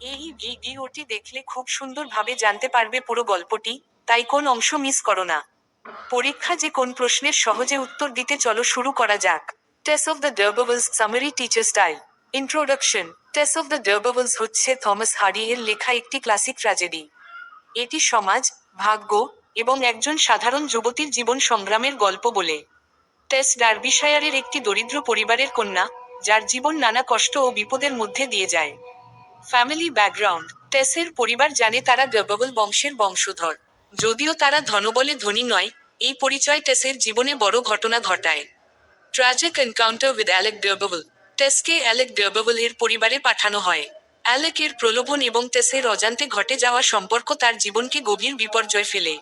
এই ভিডিওটি দেখলে খুব সুন্দরভাবে জানতে পারবে পুরো গল্পটি। তাই কোন অংশ মিস করো না। পরীক্ষা যে কোন প্রশ্নের সহজে উত্তর দিতে চলো শুরু করা যাক। Tess of the D'Urbervilles summary teacher style introduction Tess of the D'Urbervilles হচ্ছে থমাস হারি এর লেখা একটি ক্লাসিক ট্র্যাজেডি। এটি সমাজ, ভাগ্য এবং একজন সাধারণ যুবতীর জীবন সংগ্রামের গল্প বলে। টেস ডার্বিশায়ারের একটি দরিদ্র পরিবারের কন্যা, যার জীবন নানা কষ্ট ও বিপদের মধ্যে দিয়ে যায়। ফ্যামিলি ব্যাকগ্রাউন্ড টেসের পরিবার জানে তারা ডার্বাবল বংশের বংশধর। যদিও তারা ধনবলে ধনী নয়, এই পরিচয় টেসের জীবনে বড় ঘটনা ঘটায়। Tragic encounter with Alec D'Urberville টেসকে Alec D'Urberville এর পরিবারে পাঠানো হয়। অ্যালেকের প্রলোভন এবং টেসের অজান্তে ঘটে যাওয়া সম্পর্ক তার জীবনকে গভীর বিপর্যয় ফেলে।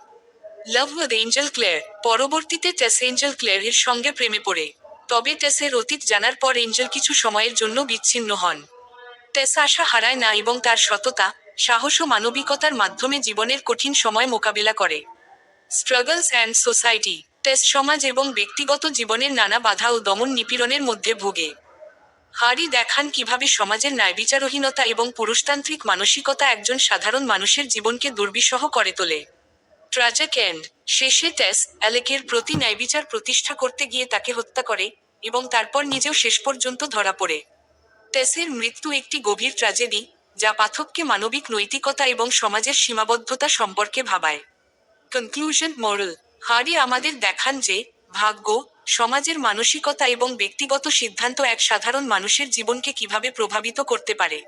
লাভ উইথ এঞ্জেল ক্লেয়ার পরবর্তীতে টেস এঞ্জেল ক্লেয়ারের সঙ্গে প্রেমে পড়ে। তবে টেসের অতীত জানার পর এঞ্জেল কিছু সময়ের জন্য বিচ্ছিন্ন হন। টেস আশা হারায় না এবং তার সততা, সাহস ও মানবিকতার মাধ্যমে জীবনের কঠিন সময় মোকাবিলা করে। স্ট্রাগলস অ্যান্ড সোসাইটি টেস সমাজ এবং ব্যক্তিগত জীবনের নানা বাধা ও দমন নিপীড়নের মধ্যে ভোগে। হারি দেখান কীভাবে সমাজের ন্যায়বিচারহীনতা এবং পুরুষতান্ত্রিক মানসিকতা একজন সাধারণ মানুষের জীবনকে দুর্বিষহ করে তোলে। ট্রাজেক এন্ড শেষে টেস অ্যালেকের প্রতি ন্যায়বিচার প্রতিষ্ঠা করতে গিয়ে তাকে হত্যা করে এবং তারপর নিজেও শেষ পর্যন্ত ধরা পড়ে। টেসের মৃত্যু একটি গভীর ট্র্যাজেডি যা পাঠককে মানবিক, নৈতিকতা এবং সমাজের সীমাবদ্ধতা সম্পর্কে ভাবায়। কনক্লুশন মোরাল হারি আমাদের দেখান যে ভাগ্য, সমাজের মানসিকতা এবং ব্যক্তিগত সিদ্ধান্ত এক সাধারণ মানুষের জীবনকে কীভাবে প্রভাবিত করতে পারে।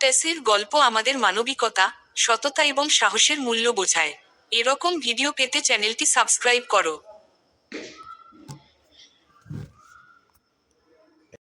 টেসের গল্প আমাদের মানবিকতা, সততা এবং সাহসের মূল্য বোঝায়। এরকম ভিডিও পেতে চ্যানেলটি সাবস্ক্রাইব করো।